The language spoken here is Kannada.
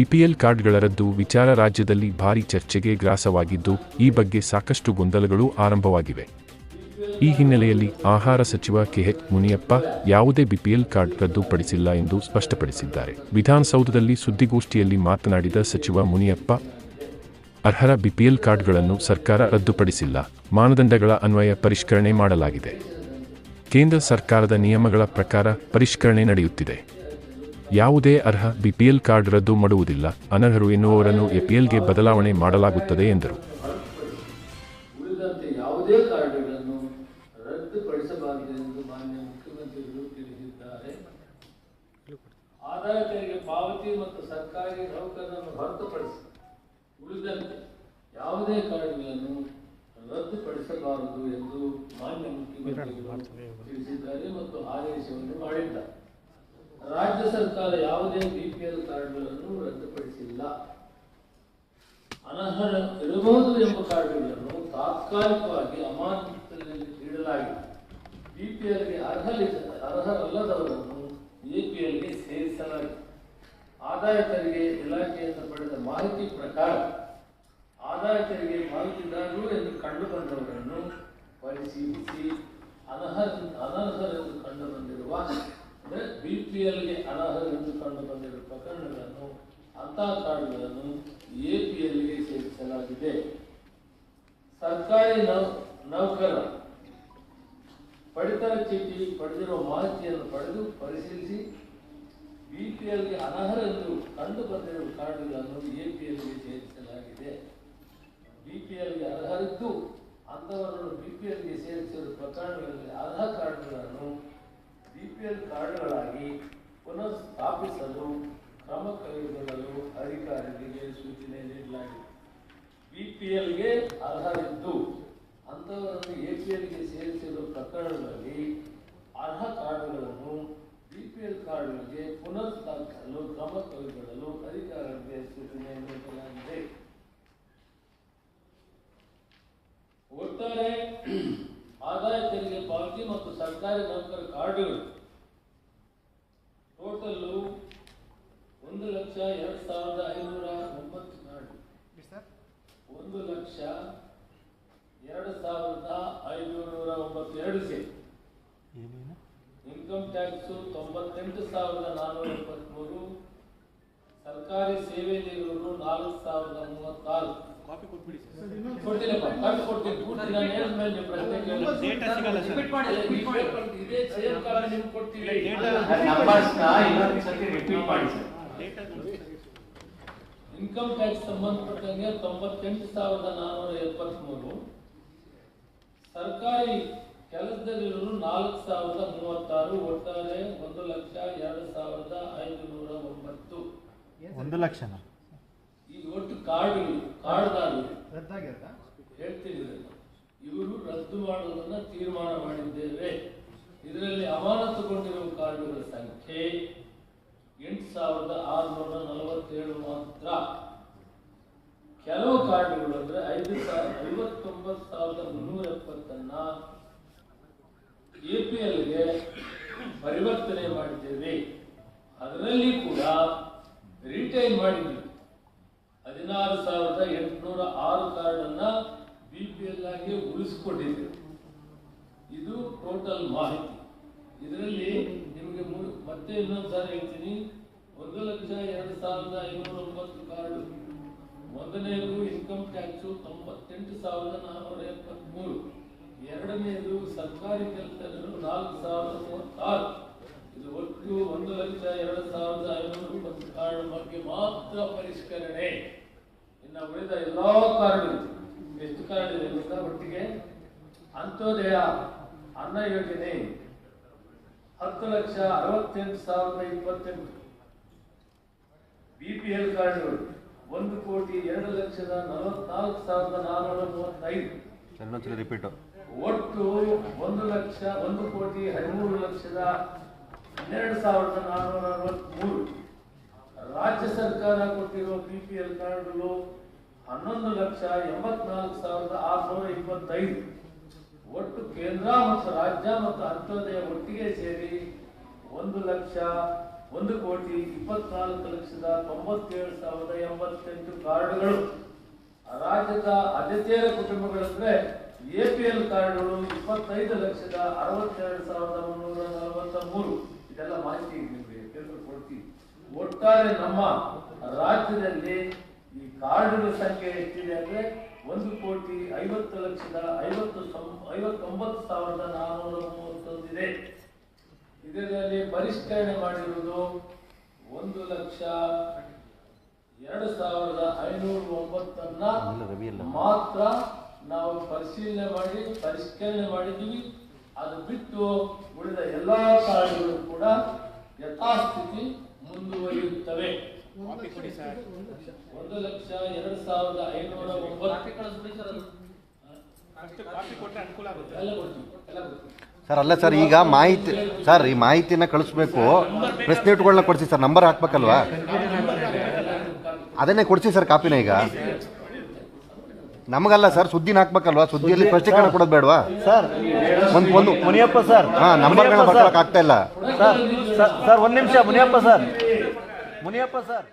ಬಿಪಿಎಲ್ ಕಾರ್ಡ್ಗಳ ರದ್ದು ವಿಚಾರ ರಾಜ್ಯದಲ್ಲಿ ಭಾರಿ ಚರ್ಚೆಗೆ ಗ್ರಾಸವಾಗಿದ್ದು, ಈ ಬಗ್ಗೆ ಸಾಕಷ್ಟು ಗೊಂದಲಗಳು ಆರಂಭವಾಗಿವೆ. ಈ ಹಿನ್ನೆಲೆಯಲ್ಲಿ ಆಹಾರ ಸಚಿವ ಕೆಎಚ್ ಮುನಿಯಪ್ಪ ಯಾವುದೇ ಬಿಪಿಎಲ್ ಕಾರ್ಡ್ ರದ್ದುಪಡಿಸಿಲ್ಲ ಎಂದು ಸ್ಪಷ್ಟಪಡಿಸಿದ್ದಾರೆ. ವಿಧಾನಸೌಧದಲ್ಲಿ ಸುದ್ದಿಗೋಷ್ಠಿಯಲ್ಲಿ ಮಾತನಾಡಿದ ಸಚಿವ ಮುನಿಯಪ್ಪ, ಅರ್ಹರ ಬಿಪಿಎಲ್ ಕಾರ್ಡ್ಗಳನ್ನು ಸರ್ಕಾರ ರದ್ದುಪಡಿಸಿಲ್ಲ. ಮಾನದಂಡಗಳ ಅನ್ವಯ ಪರಿಷ್ಕರಣೆ ಮಾಡಲಾಗಿದೆ. ಕೇಂದ್ರ ಸರ್ಕಾರದ ನಿಯಮಗಳ ಪ್ರಕಾರ ಪರಿಷ್ಕರಣೆ ನಡೆಯುತ್ತಿದೆ. ಯಾವುದೇ ಅರ್ಹ ಬಿಪಿಎಲ್ ಕಾರ್ಡ್ ರದ್ದು ಮಾಡುವುದಿಲ್ಲ. ಅನರ್ಹರು ಎನ್ನುವವರನ್ನು ಎಪಿಎಲ್ಗೆ ಬದಲಾವಣೆ ಮಾಡಲಾಗುತ್ತದೆ ಎಂದರು. ಆದಾಯ ತೆರಿಗೆ ಪಾವತಿ ಮತ್ತು ಸರ್ಕಾರಿ ನೌಕರರನ್ನು ಹೊರತುಪಡಿಸಿ ಉಳಿದಂತೆ ಯಾವುದೇ ಕಾರ್ಡ್ಗಳನ್ನು ರದ್ದುಪಡಿಸಬಾರದು ಎಂದು ಮಾನ್ಯ ಮುಖ್ಯಮಂತ್ರಿಗಳು ತಿಳಿಸಿದ್ದಾರೆ ಮತ್ತು ಆದೇಶವನ್ನು ಮಾಡಿದ್ದಾರೆ. ಸರ್ಕಾರ ಯಾವುದೇ ಬಿಪಿಎಲ್ ಕಾರ್ಡ್ಗಳನ್ನು ರದ್ದುಪಡಿಸಿಲ್ಲ. ಅನರ್ಹ ಇರಬಹುದು ಎಂಬ ಕಾರ್ಡ್ಗಳನ್ನು ತಾತ್ಕಾಲಿಕವಾಗಿ ಅಮಾನತಿನಲ್ಲಿ ನೀಡಲಾಗಿದೆ. ಬಿಪಿಎಲ್ಗೆ ಅರ್ಹಲಿಸ ಅರ್ಹರಲ್ಲದವರನ್ನು ಎಪಿಎಲ್ಗೆ ಸೇರಿಸಲಾಗಿದೆ. ಆದಾಯ ತೆರಿಗೆ ಇಲಾಖೆಯಿಂದ ಪಡೆದ ಮಾಹಿತಿ ಪ್ರಕಾರ ಆದಾಯ ತೆರಿಗೆ ಪಾವತಿದಾರರು ಎಂದು ಕಂಡುಬಂದವರನ್ನು ಪರಿಶೀಲಿಸಿ ಅನರ್ಹ, ಅನರ್ಹರೆಂದು ಕಂಡುಬಂದಿರುವ ಎಲ್ಗೆ ಅನರ್ಹರೆಂದು ಕಂಡುಬಂದಿರುವ ಪ್ರಕರಣಗಳನ್ನು ಅಂತಹ ಕಾರ್ಡ್ಗಳನ್ನು ಎಪಿಎಲ್ಗೆ ಸೇರಿಸಲಾಗಿದೆ. ಸರ್ಕಾರಿ ನೌ, ನೌಕರ ಪಡಿತರ ಚೀಟಿ ಪಡೆದಿರುವ ಮಾಹಿತಿಯನ್ನು ಪಡೆದು ಪರಿಶೀಲಿಸಿ ಬಿಪಿಎಲ್ಗೆ ಅನರ್ಹರೆಂದು ಕಂಡು ಬಂದಿರುವ ಕಾರ್ಡ್ಗಳನ್ನು ಎಪಿಎಲ್ಗೆ ಸೇರಿಸಲಾಗಿದೆ. ಬಿಪಿಎಲ್ಗೆ ಅರ್ಹರಿದ್ದು ಅಂಥವರನ್ನು ಎಲ್ಗೆ ಸೇರಿಸಿರುವ ಪ್ರಕರಣಗಳಲ್ಲಿ ಅರ್ಹ ಕಾರ್ಡ್ಗಳನ್ನು ಬಿಪಿಎಲ್ ಕಾರ್ಡ್ಗಳಾಗಿ ಪುನಃ ಸ್ಥಾಪಿಸಲು ಕ್ರಮ ಕೈಗೊಳ್ಳಲು ಅಧಿಕಾರಿಗಳಿಗೆ ಸೂಚನೆ ನೀಡಲಾಗಿದೆ. ಬಿಪಿಎಲ್ಗೆ ಅರ್ಹರಿದ್ದು, ಅಂಥವರನ್ನು ಎಪಿಎಲ್ಗೆ ಸೇರಿಸಿರುವ ಪ್ರಕರಣಗಳಲ್ಲಿ ಅರ್ಹ ಕಾರ್ಡ್ಗಳನ್ನು ಬಿಪಿಎಲ್ ಕಾರ್ಡ್ಗಳಿಗೆ ಪುನಃ ಸ್ಥಾಪಿಸಲು ಕ್ರಮ ಕೈಗೊಳ್ಳಲು ಅಧಿಕಾರಿಗಳಿಗೆ ಸೂಚನೆ ನೀಡಲಾಗಿದೆ. ಒಟ್ಟಾರೆ ತೆರಿಗೆ ಮತ್ತು ಸರ್ಕಾರಿ ನೌಕರ ಕಾರ್ಡ್ಗಳು. ಟೋಟಲ್ಲು ಒಂದು ಲಕ್ಷ ಎರಡು ಸಾವಿರದ ಐನೂರ ಒಂಬತ್ತು ಕಾರ್ಡ್ ಒಂದು ಲಕ್ಷ ಎರಡು ಸಾವಿರದ ಐನೂರ ಒಂಬತ್ತು ಎರಡು ಸೇರಿ ಇನ್ಕಮ್ ಟ್ಯಾಕ್ಸು ತೊಂಬತ್ತೆಂಟು ಸಾವಿರದ ನಾನ್ನೂರ ಇಪ್ಪತ್ತ್ಮೂರು ಸರ್ಕಾರಿ ಸೇವೆ ನೀಡುವರು ನಾಲ್ಕು ಸಾವಿರದ ಮೂವತ್ತಾರು ಇನ್ಕಮ್ ಟ್ಯಾಕ್ಸ್ ಸಂಬಂಧಪಟ್ಟಂಗೆ ತೊಂಬತ್ತೆಂಟು ಸಾವಿರದ ನಾನ್ನೂರ ಎಪ್ಪತ್ಮೂರು ಸರ್ಕಾರಿ ಕೆಲಸದಲ್ಲಿರೋರು ನಾಲ್ಕು ಸಾವಿರದ ಮೂವತ್ತಾರು ಒಟ್ಟಾರೆ ಒಂದು ಲಕ್ಷ ಎರಡು ಸಾವಿರದ ಐದುನೂರ ಒಂಬತ್ತು. ಒಂದು ಲಕ್ಷನ? ಕಾರ್ಡ್ಗಳು ಕಾರ್ಡ್ದಾರರು ಹೇಳ್ತೀನಿ ಇವರು ರದ್ದು ಮಾಡುವುದನ್ನು ತೀರ್ಮಾನ ಮಾಡಿದ್ದೇವೆ. ಇದರಲ್ಲಿ ಅಮಾನತುಗೊಂಡಿರುವ ಕಾರ್ಡುಗಳ ಸಂಖ್ಯೆ ಎಂಟು ಸಾವಿರದ ಆರುನೂರ ನಲವತ್ತೇಳು ಮಾತ್ರ. ಕೆಲವು ಕಾರ್ಡುಗಳು ಅಂದ್ರೆ ಐದು ಸಾವಿರ ಐವತ್ತೊಂಬತ್ತು ಸಾವಿರದ ಮುನ್ನೂರ ಎಪ್ಪತ್ತನ್ನ ಎಪಿಎಲ್ಗೆ ಪರಿವರ್ತನೆ ಮಾಡಿದ್ದೇವೆ. ಅದರಲ್ಲಿ ಕೂಡ ರಿಟೈನ್ ಮಾಡಿದ್ವಿ ಹದಿನಾರು ಸಾವಿರದ ಎಂಟುನೂರ ಆರು ಕಾರ್ಡ್ ಅನ್ನ ಬಿ ಪಿ ಎಲ್ ಆಗಿ ಉಳಿಸ್ಕೊಂಡಿದ್ದೇವೆ ಇದು ಟೋಟಲ್ ಮಾಹಿತಿ. ಇದರಲ್ಲಿ ನಿಮಗೆ ಮತ್ತೆ ಇನ್ನೊಂದು ಸಾರಿ ಹೇಳ್ತೀನಿ. ಒಂದು ಲಕ್ಷ ಎರಡು ಸಾವಿರದ ಐನೂರ ಒಂಬತ್ತು ಕಾರ್ಡ್. ಮೊದಲನೆಯದು ಇನ್ಕಮ್ ಟ್ಯಾಕ್ಸು ತೊಂಬತ್ತೆಂಟು ಸಾವಿರದ ನಾನ್ನೂರ ಎಪ್ಪತ್ಮೂರು. ಎರಡನೆಯದು ಸರ್ಕಾರಿ ಕೆಲಸಗಳು ನಾಲ್ಕು ಸಾವಿರದ ಮೂವತ್ತಾರು. ಇದು ಒಟ್ಟು ಒಂದು ಲಕ್ಷ ಎರಡು ಸಾವಿರದ ಐನೂರ ಇಪ್ಪತ್ತು ಕಾರ್ಡ್ ಬಗ್ಗೆ ಮಾತ್ರ ಪರಿಷ್ಕರಣೆ. ಇನ್ನು ಉಳಿದ ಎಲ್ಲಾ ಕಾರ್ಡ್ ಎಷ್ಟು ಕಾರ್ಡ್ ಇದೆ ಗೊತ್ತಾ? ಒಟ್ಟಿಗೆ ಅಂತ್ಯೋದಯ ಅನ್ನ ಯೋಜನೆ ಹತ್ತು ಲಕ್ಷ ಅರವತ್ತೆಂಟು ಸಾವಿರದ ಇಪ್ಪತ್ತೆಂಟು. ಬಿಪಿಎಲ್ ಕಾರ್ಡ್ಗಳು ಒಂದು ಕೋಟಿ ಎರಡು ಲಕ್ಷದ ನಲವತ್ನಾಲ್ಕು ಸಾವಿರದ ನಾನ್ನೂರ ಮೂವತ್ತೈದು. ರಿಪೀಟ್ ಒಟ್ಟು ಒಂದು ಲಕ್ಷ ಒಂದು ಕೋಟಿ ಹದಿಮೂರು ಲಕ್ಷದ ಹನ್ನೆರಡು ಸಾವಿರದ ನಾನ್ನೂರ ಅರವತ್ಮೂರು. ರಾಜ್ಯ ಸರ್ಕಾರ ಕೊಟ್ಟಿರುವ ಬಿಪಿಎಲ್ ಕಾರ್ಡ್ಗಳು ಹನ್ನೊಂದು ಲಕ್ಷ ಎಂಬತ್ನಾಲ್ಕು ಸಾವಿರದ ಆರುನೂರ ಇಪ್ಪತ್ತೈದು. ಒಟ್ಟು ಕೇಂದ್ರ ಮತ್ತು ರಾಜ್ಯ ಮತ್ತು ಅಂತ್ಯೋದಯ ಒಟ್ಟಿಗೆ ಸೇರಿ ಒಂದು ಲಕ್ಷ, ಒಂದು ಕೋಟಿ ಇಪ್ಪತ್ನಾಲ್ಕು ಲಕ್ಷದ ತೊಂಬತ್ತೇಳು ಸಾವಿರದ ಎಂಬತ್ತೆಂಟು ಕಾರ್ಡ್ಗಳು. ರಾಜ್ಯದ ಆದ್ಯತೆಯ ಕುಟುಂಬಗಳಂದ್ರೆ ಎಪಿಎಲ್ ಕಾರ್ಡ್ಗಳು ಇಪ್ಪತ್ತೈದು ಲಕ್ಷದ ಅರವತ್ತೆರಡು ಸಾವಿರದ ಮುನ್ನೂರ ನಲವತ್ತ ಮೂರು ಇದೆಲ್ಲ ಮಾಹಿತಿ ನಿಮಗೆ ತಿಳಿದುಕೊಡ್ತೀವಿ ಕೊಡ್ತೀವಿ ಒಟ್ಟಾರೆ ನಮ್ಮ ರಾಜ್ಯದಲ್ಲಿ ಈ ಕಾರ್ಡುಗಳ ಸಂಖ್ಯೆ ಎಷ್ಟಿದೆ ಅಂದರೆ ಒಂದು ಕೋಟಿ ಐವತ್ತು ಲಕ್ಷದ ಐವತ್ತು ಐವತ್ತೊಂಬತ್ತು ಸಾವಿರದ ನಾನ್ನೂರ ಮೂವತ್ತೊಂದಿದೆ. ಇದರಲ್ಲಿ ಪರಿಷ್ಕರಣೆ ಮಾಡಿರುವುದು ಒಂದು ಲಕ್ಷ ಎರಡು ಸಾವಿರದ ಐನೂರ ಒಂಬತ್ತನ್ನ. ಮಾತ್ರ ನಾವು ಪರಿಶೀಲನೆ ಮಾಡಿ ಪರಿಷ್ಕರಣೆ ಮಾಡಿದ್ದೀವಿ. ಅದು ಬಿಟ್ಟು ಉಳಿದ ಎಲ್ಲಾ ಕಾರ್ಡ್ಗಳು ಕೂಡ ಯಥಾಸ್ಥಿತಿ ಮುಂದುವರಿಯುತ್ತವೆ. ಒಂದು ಲಕ್ಷ ಎರಡು ಸಾವಿರದ ಐನೂರ ಸರ್ ಅಲ್ಲ ಸರ್ ಈಗ ಮಾಹಿತಿ ಸರ್ ಈ ಮಾಹಿತಿನ ಕಳಿಸ್ಬೇಕು. ಪ್ರೆಸ್ ನೀಟ್ಗಳನ್ನ ಕೊಡಿಸಿ ಸರ್ ನಂಬರ್ ಹಾಕ್ಬೇಕಲ್ವಾ? ಅದನ್ನೇ ಕೊಡಿಸಿ ಸರ್ ಕಾಪಿನ ಈಗ. ನಮಗಲ್ಲ ಸರ್ ಸುದ್ದಿನ ಹಾಕ್ಬೇಕಲ್ವಾ? ಸುದ್ದಿಯಲ್ಲಿ ಸ್ಪಷ್ಟೀಕರಣ ಕೊಡೋದು ಬೇಡವಾ? ಸರ್ ಒಂದು ಒಂದು ಮುನಿಯಪ್ಪ ಸರ್. ಹಾ ನಂಬರ್ಗಳನ್ನ ಬರ್ಕೊಳಕ್ ಆಗ್ತಾ ಇಲ್ಲ. ಸರ್ ಸರ್ ಸರ್ ಒಂದು ನಿಮಿಷ ಮುನಿಯಪ್ಪ ಸರ್. ಮುನಿಯಪ್ಪ ಸರ್